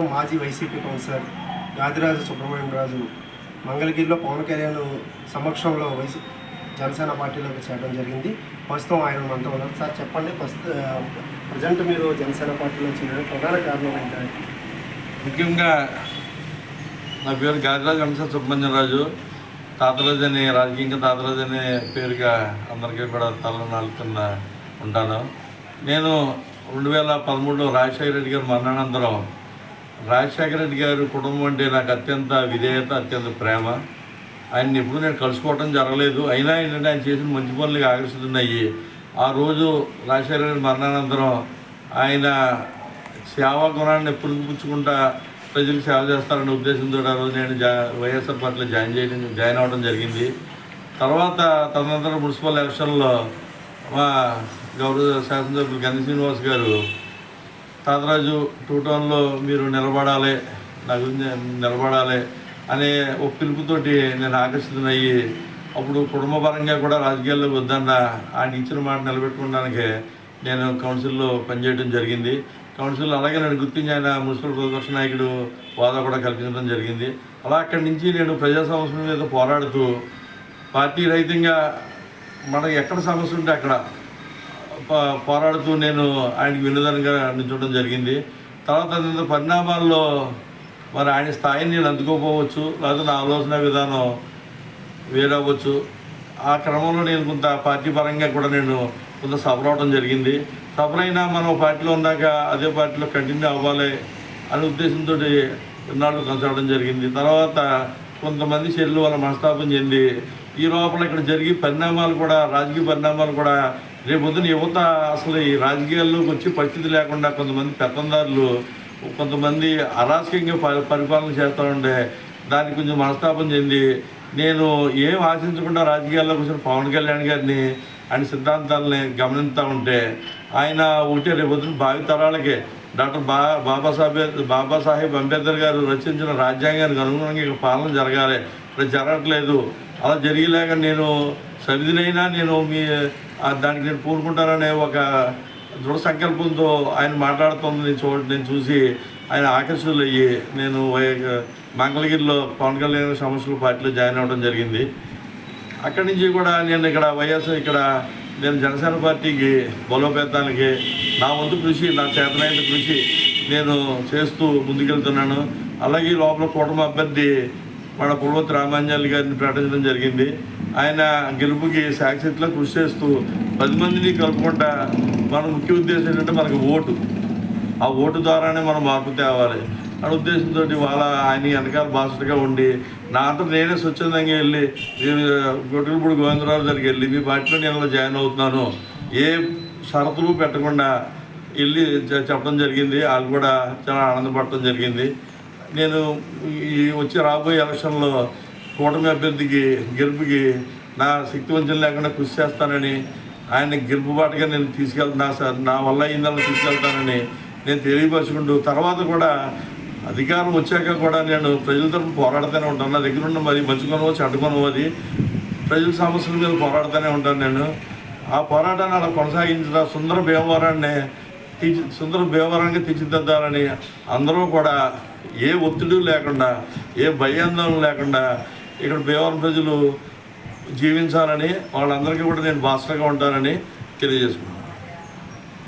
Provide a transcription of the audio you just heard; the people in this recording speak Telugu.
మాజీ వైసీపీ కౌన్సిలర్ గాదిరాజు సుబ్రహ్మణ్యం రాజు మంగళగిరిలో పవన్ కళ్యాణ్ సమక్షంలో వైసీ జనసేన పార్టీలోకి చేరడం జరిగింది. ప్రస్తుతం ఆయన మనతో ఉన్నారు. సార్ చెప్పండి. ప్రస్తుత ప్రజెంట్ మీరు జనసేన పార్టీలో చేరడం ప్రధాన కారణం ఏంటంటే ముఖ్యంగా నా పేరు గాదిరాజు వెంకట సుబ్రహ్మణ్యరాజు తాతరాజు అనే రాజకీయంగా తాతరాజు అనే పేరుగా అందరికీ కూడా తల నాలుగుతున్న ఉంటాను. నేను రెండు వేల పదమూడులో రాజశేఖర రెడ్డి గారు మరణానంతరం రాజశేఖర రెడ్డి గారి కుటుంబం అంటే నాకు అత్యంత విధేయత అత్యంత ప్రేమ. ఆయన్ని ఎప్పుడు నేను కలుసుకోవటం జరగలేదు. అయినా ఏంటంటే ఆయన చేసిన మంచి పనులకి ఆకర్షితున్నాయి ఆ రోజు రాజశేఖర రెడ్డి మరణానంతరం ఆయన సేవా గుణాన్ని ఎప్పుడు ప్రజలకు సేవ చేస్తారనే ఉద్దేశంతో ఆ రోజు నేను జా వైఎస్ఆర్ పార్టీలో జాయిన్ చేయడం జాయిన్ అవ్వడం జరిగింది. తర్వాత తదనంతరం మున్సిపల్ ఎలక్షన్లో మా గౌరవ శాసనసభ్యులు గంధ శ్రీనివాస్ గారు తాతరాజు టూ టౌన్లో మీరు నిలబడాలి నా గురించి నిలబడాలి అనే ఒక పిలుపుతోటి నేను ఆకర్షితున్నయ్యి అప్పుడు కుటుంబపరంగా కూడా రాజకీయాల్లోకి వద్దన్న ఆయన ఇచ్చిన మాట నిలబెట్టుకోవడానికి నేను కౌన్సిల్లో పనిచేయడం జరిగింది. కౌన్సిల్ అలాగే నేను గుర్తించి ఆయన మున్సిపల్ ప్రతిపక్ష నాయకుడు హోదా కూడా కల్పించడం జరిగింది. అలా అక్కడి నుంచి నేను ప్రజా సమస్యల మీద పోరాడుతూ పార్టీ రహితంగా మనకి ఎక్కడ సమస్య ఉంటే అక్కడ పోరాడుతూ నేను ఆయనకి వినోదంగా అందించడం జరిగింది. తర్వాత పరిణామాల్లో మరి ఆయన స్థాయిని నేను అందుకోపోవచ్చు లేదా నా ఆలోచన విధానం వేరవ్వచ్చు. ఆ క్రమంలో నేను కొంత పార్టీ పరంగా కూడా నేను కొంత సఫర్ అవడం జరిగింది. సఫర్ అయినా మనం పార్టీలో ఉన్నాక అదే పార్టీలో కంటిన్యూ అవ్వాలి అనే ఉద్దేశంతో ఇన్నాళ్ళు కొనసాగడం జరిగింది. తర్వాత కొంతమంది చెల్లు వాళ్ళ మనస్తాపం చెంది ఈ లోపల ఇక్కడ జరిగే పరిణామాలు కూడా రాజకీయ పరిణామాలు కూడా రేపొద్దున యువత అసలు ఈ రాజకీయాల్లోకి వచ్చి పరిస్థితి లేకుండా కొంతమంది పెత్తందారులు కొంతమంది అరాచకంగా పరిపాలన చేస్తూ ఉండే దానికి కొంచెం మనస్తాపం చెంది నేను ఏం ఆశించకుండా రాజకీయాల్లోకి వచ్చిన పవన్ కళ్యాణ్ గారిని ఆయన సిద్ధాంతాలని గమనిస్తూ ఉంటే ఆయన ఒకటే రేపొద్దున భావితరాలకే డాక్టర్ బా బాబాసాహెబ్ బాబాసాహెబ్ అంబేద్కర్ గారు రచించిన రాజ్యాంగానికి అనుగుణంగా పాలన జరగాలి. జరగట్లేదు. అలా జరిగేలాగ నేను సవిధినైనా నేను మీ దానికి నేను పూనుకుంటాననే ఒక దృఢ సంకల్పంతో ఆయన మాట్లాడుతుంది. నేను చూడ నేను చూసి ఆయన ఆకర్షితులయ్యి నేను మంగళగిరిలో పవన్ కళ్యాణ్ సమస్యల పార్టీలో జాయిన్ అవ్వడం జరిగింది. అక్కడి నుంచి కూడా నేను ఇక్కడ వైఎస్ఆర్ ఇక్కడ నేను జనసేన పార్టీకి బలోపేతానికి నా వంతు కృషి నా చేతనైన కృషి నేను చేస్తూ ముందుకెళ్తున్నాను. అలాగే లోపల కూటమి అభ్యర్థి మన పుల్వతి రామాంజలి గారిని ప్రకటించడం జరిగింది. ఆయన గెలుపుకి సాక్షిత్లో కృషి చేస్తూ పది మందిని కలుపుకుంటా మన ముఖ్య ఉద్దేశం ఏంటంటే మనకు ఓటు. ఆ ఓటు ద్వారానే మనం మార్పు తేవాలి. అనే ఉద్దేశంతో వాళ్ళ ఆయన వెనకాల బాసటగా ఉండి నా అంతా నేనే స్వచ్ఛందంగా వెళ్ళి గొడ్డలపూడి గోవిందరావు దగ్గరికి వెళ్ళి మీ పార్టీలో నేను జాయిన్ అవుతున్నాను. ఏ షరతులు పెట్టకుండా వెళ్ళి చెప్పడం జరిగింది. వాళ్ళు కూడా చాలా ఆనందపడటం జరిగింది. నేను ఈ వచ్చే రాబోయే ఎలక్షన్లో కూటమి అభ్యర్థికి గెలుపుకి నా శక్తివంచన లేకుండా కృషి చేస్తానని ఆయన గెలుపుబాటుగా నేను తీసుకెళ్తున్నా సార్ నా వల్ల అయిందని తీసుకెళ్తానని నేను తెలియపరుచుకుంటూ తర్వాత కూడా అధికారం వచ్చాక కూడా నేను ప్రజల తరఫున పోరాడుతూనే ఉంటాను. నా దగ్గర ఉన్న మరి మంచి కొనవో అది ప్రజల సమస్యల మీద పోరాడుతూనే ఉంటాను నేను. ఆ పోరాటాన్ని అలా కొనసాగించిన సుందర భీమవరాన్ని తీర్చి సుందర భీమవరంగా తీర్చిదిద్దాలని అందరూ కూడా ఏ ఒత్తిడి లేకుండా ఏ భయాందోళన లేకుండా ఇక్కడ భీమవరం ప్రజలు జీవించాలని వాళ్ళందరికీ కూడా నేను బాసటగా ఉంటానని తెలియజేసుకుంటాను